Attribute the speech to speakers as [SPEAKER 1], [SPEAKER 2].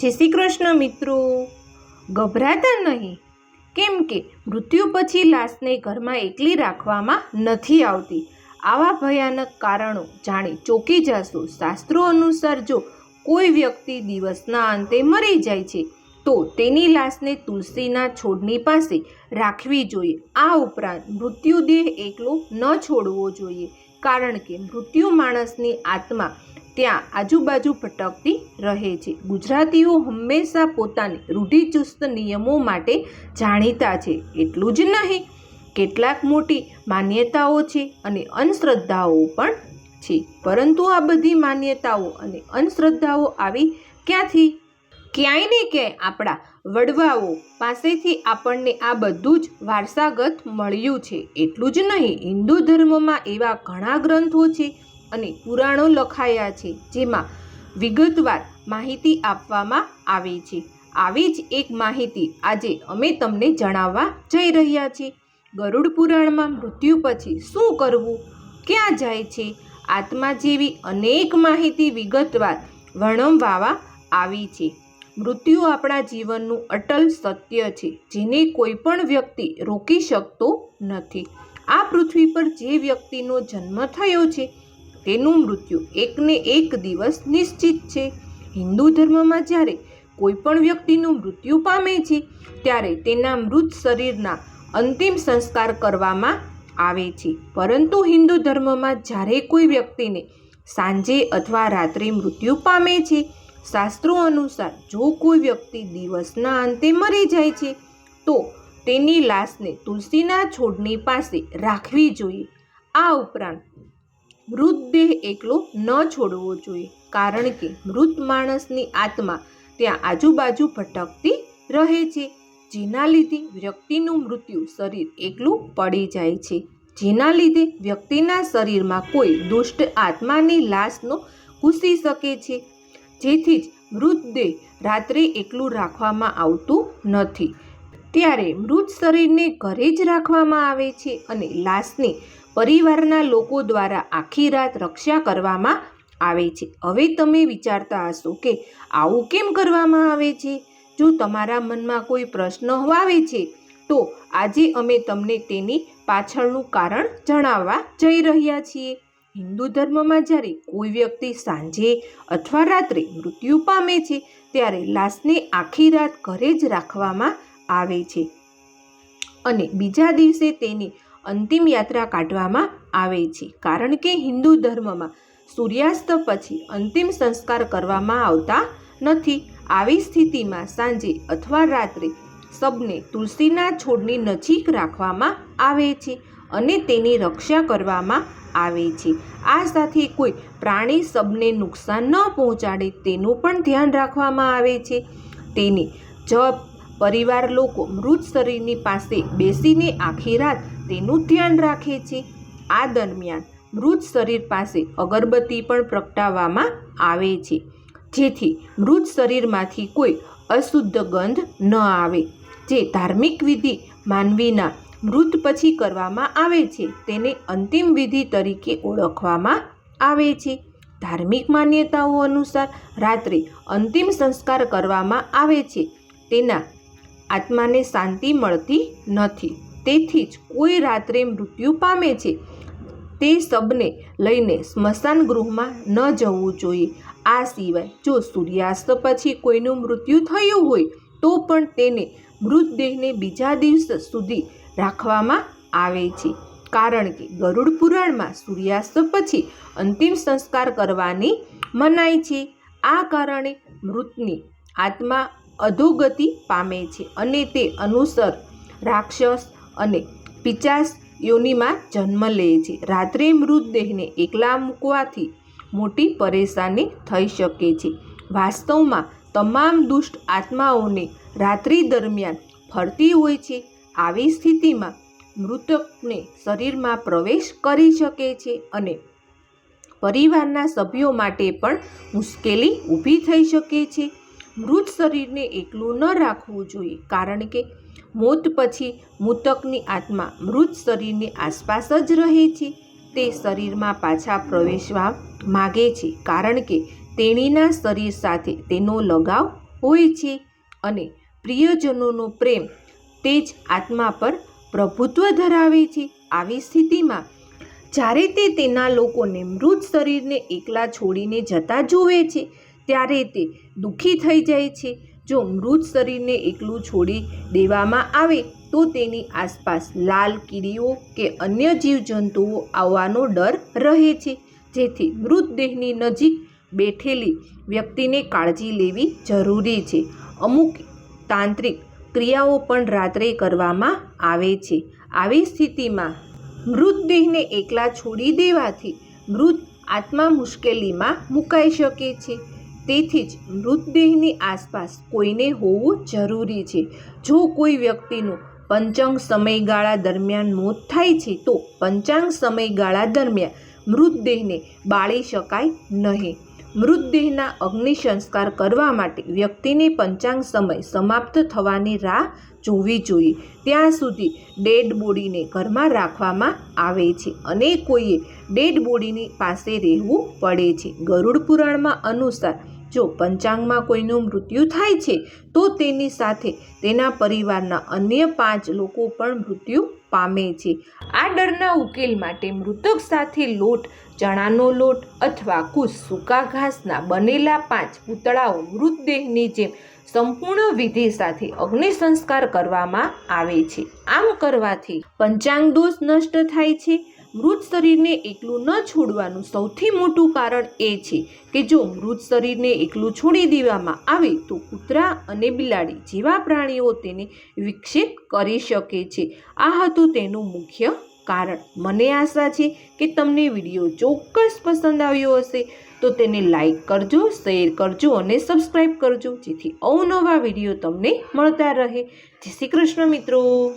[SPEAKER 1] જય શ્રી કૃષ્ણ મિત્રો. ગભરાતા નહીં. કેમ કે મૃત્યુ પછી લાશને ઘરમાં એકલી રાખવામાં નથી આવતી. આવા ભયાનક કારણો જાણી ચોંકી જશો. શાસ્ત્રો અનુસાર જો કોઈ વ્યક્તિ દિવસના અંતે મરી જાય છે, તો તેની લાશને તુલસીના છોડની પાસે રાખવી જોઈએ. આ ઉપરાંત મૃત્યુદેહ એકલો ન છોડવો જોઈએ. કારણ કે મૃત્યુ માણસની આત્મા ત્યાં આજુબાજુ ભટકતી રહે છે. ગુજરાતીઓ હંમેશા પોતાની રૂઢિચુસ્ત નિયમો માટે જાણીતા છે. એટલું જ નહીં, કેટલાક મોટી માન્યતાઓ છે અને અંધશ્રદ્ધાઓ પણ છે. પરંતુ આ બધી માન્યતાઓ અને અંધશ્રદ્ધાઓ આવી ક્યાંથી? ક્યાંય ને ક્યાંય આપણા વડવાઓ પાસેથી આપણને આ બધું જ વારસાગત મળ્યું છે. એટલું જ નહીં, હિન્દુ ધર્મમાં એવા ઘણા ગ્રંથો છે અને પુરાણો લખાયા છે, જેમાં વિગતવાર માહિતી આપવામાં આવે છે. આવી જ એક માહિતી આજે અમે તમને જણાવવા જઈ રહ્યા છીએ. ગરુડ પુરાણમાં મૃત્યુ પછી શું કરવું, ક્યાં જાય છે, આત્મા જેવી અનેક માહિતી વિગતવાર વર્ણવવામાં આવી છે. મૃત્યુ આપણા જીવનનું અટલ સત્ય છે, જેને કોઈ પણ વ્યક્તિ રોકી શકતો નથી. આ પૃથ્વી પર જે વ્યક્તિનો જન્મ થયો છે તેનું મૃત્યુ એકને એક દિવસ નિશ્ચિત છે. હિન્દુ ધર્મમાં જ્યારે કોઈ પણ વ્યક્તિનું મૃત્યુ પામે છે, ત્યારે તેના મૃત શરીરના અંતિમ સંસ્કાર કરવામાં આવે છે. પરંતુ હિન્દુ ધર્મમાં જ્યારે કોઈ વ્યક્તિને સાંજે અથવા રાત્રે મૃત્યુ પામે છે, શાસ્ત્રો અનુસાર જો કોઈ વ્યક્તિ દિવસના અંતે મરી જાય છે, તો તેની લાશને તુલસીના છોડની પાસે રાખવી જોઈએ. આ ઉપરાંત મૃતદેહ એકલો ન છોડવો જોઈએ, કારણ કે મૃત માણસની આત્મા ત્યાં આજુબાજુ ભટકતી રહે છે. જેના લીધે વ્યક્તિનું મૃત્યુ શરીર એકલું પડી જાય છે. જેના લીધે વ્યક્તિના શરીરમાં કોઈ દુષ્ટ આત્માની લાશનો ઘૂસી શકે છે. જેથી જ મૃતદેહ રાત્રે એકલું રાખવામાં આવતું નથી. ત્યારે મૃત શરીરને ઘરે જ રાખવામાં આવે છે અને લાશની પરિવારના લોકો દ્વારા આખી રાત રક્ષા કરવામાં આવે છે. હવે તમે વિચારતા હશો કે આવું કેમ કરવામાં આવે છે? જો તમારા મનમાં કોઈ પ્રશ્ન આવે છે, તો આજે અમે તમને તેની પાછળનું કારણ જણાવવા જઈ રહ્યા છીએ. હિન્દુ ધર્મમાં જ્યારે કોઈ વ્યક્તિ સાંજે અથવા રાત્રે મૃત્યુ પામે છે, ત્યારે લાશને આખી રાત ઘરે જ રાખવામાં આવે છે. અને બીજા દિવસે તેની અંતિમ યાત્રા કાઢવામાં આવે છે. કારણ કે હિન્દુ ધર્મમાં સૂર્યાસ્ત પછી અંતિમ સંસ્કાર કરવામાં આવતા નથી. આવી સ્થિતિમાં સાંજે અથવા રાત્રે સબને તુલસીના છોડની નજીક રાખવામાં આવે છે અને તેની રક્ષા કરવામાં આવે છે. આ સાથે કોઈ પ્રાણી સબને નુકસાન ન પહોંચાડે તેનું પણ ધ્યાન રાખવામાં આવે છે. તેને જપ, પરિવાર લોકો મૃત શરીરની પાસે બેસીને આખી રાત તેનું ધ્યાન રાખે છે. આ દરમિયાન મૃત શરીર પાસે અગરબત્તી પણ પ્રગટાવવામાં આવે છે. જેથી મૃત શરીરમાંથી કોઈ અશુદ્ધ ગંધ ન આવે. જે ધાર્મિક વિધિ માનવીના મૃત પછી કરવામાં આવે છે, તેને અંતિમ વિધિ તરીકે ઓળખવામાં આવે છે. ધાર્મિક માન્યતાઓ અનુસાર રાત્રે અંતિમ સંસ્કાર કરવામાં આવે છે. તેના આત્માને શાંતિ મળતી નથી. તેથી જ કોઈ રાત્રે મૃત્યુ પામે છે. તે શબને લઈને સ્મશાન ગૃહમાં ન જવું જોઈએ. આ સિવાય જો સૂર્યાસ્ત પછી કોઈનું મૃત્યુ થયું હોય, તો પણ તેને મૃતદેહને બીજા દિવસ સુધી રાખવામાં આવે છે. કારણ કે ગરુડ પુરાણમાં સૂર્યાસ્ત પછી અંતિમ સંસ્કાર કરવાની મનાય છે. આ કારણે મૃતની આત્મા અધોગતિ પામે છે અને તે અનુસર રાક્ષસ અને પિચાસ યોનિમાં જન્મ લે છે. રાત્રે મૃતદેહને એકલા મૂકવાથી મોટી પરેશાની થઈ શકે છે. વાસ્તવમાં તમામ દુષ્ટ આત્માઓને રાત્રિ દરમિયાન ફરતી હોય છે. આવી સ્થિતિમાં મૃતકને શરીરમાં પ્રવેશ કરી શકે છે અને પરિવારના સભ્યો માટે પણ મુશ્કેલી ઊભી થઈ શકે છે. મૃત શરીરને એકલું ન રાખવું જોઈએ, કારણ કે મોત પછી મૃતકની આત્મા મૃત શરીરની આસપાસ જ રહે છે. તે શરીરમાં પાછા પ્રવેશવા માગે છે કારણ કે તેણીના શરીર સાથે તેનો લગાવ હોય છે અને પ્રિયજનોનો પ્રેમ તે જ આત્મા પર પ્રભુત્વ ધરાવે છે. આવી સ્થિતિમાં જ્યારે તે તેના લોકોને મૃત શરીરને એકલા છોડીને જતા જુએ છે, ત્યારે તે દુઃખી થઈ જાય છે. જો મૃત શરીરને એકલું છોડી દેવામાં આવે, તો તેની આસપાસ લાલ કીડીઓ કે અન્ય જીવજંતુઓ આવવાનો ડર રહે છે. જેથી મૃતદેહની નજીક બેઠેલી વ્યક્તિને કાળજી લેવી જરૂરી છે. અમુક તાંત્રિક ક્રિયાઓ પણ રાત્રે કરવામાં આવે છે. આવી સ્થિતિમાં મૃતદેહને એકલા છોડી દેવાથી મૃત આત્મા મુશ્કેલીમાં મુકાઈ શકે છે. તેથી જ મૃતદેહની આસપાસ કોઈને હોવું જરૂરી છે. જો કોઈ વ્યક્તિનું પંચાંગ સમયગાળા દરમિયાન મોત થાય છે, તો પંચાંગ સમયગાળા દરમિયાન મૃતદેહને બાળી શકાય નહીં. મૃતદેહના અગ્નિ સંસ્કાર કરવા માટે વ્યક્તિને પંચાંગ સમય સમાપ્ત થવાની રાહ જોવી જોઈએ. ત્યાં સુધી ડેડ બોડીને ઘરમાં રાખવામાં આવે છે અને કોઈએ ડેડ બોડીની પાસે રહેવું પડે છે. ગરુડ પુરાણમાં અનુસાર જો પંચાંગમાં કોઈનું મૃત્યુ થાય છે, તો તેની સાથે તેના પરિવારના અન્ય પાંચ લોકો પણ મૃત્યુ પામે છે. આ ડરના ઉકેલ માટે મૃતક સાથે લોટ, ચણાનો લોટ અથવા કુશ સૂકા ઘાસના બનેલા પાંચ પૂતળાઓ મૃતદેહની જેમ સંપૂર્ણ વિધિ સાથે અગ્નિ સંસ્કાર કરવામાં આવે છે. આમ કરવાથી પંચાંગ દોષ નષ્ટ થાય છે મૃત શરીરને એકલું ન છોડવાનું સૌથી મોટું કારણ એ છે કે જો મૃત શરીરને એકલું છોડી દેવામાં આવે તો કૂતરા અને બિલાડી જેવા પ્રાણીઓ તેને વિક્ષેપ કરી શકે છે. આ હતું તેનું મુખ્ય કારણ. મને આશા છે કે તમને વીડિયો ચોક્કસ પસંદ આવ્યો હશે. તો તેને લાઈક કરજો, શેર કરજો અને સબસ્ક્રાઈબ કરજો, જેથી અવનવા વીડિયો તમને મળતા રહે. જય શ્રી કૃષ્ણ મિત્રો.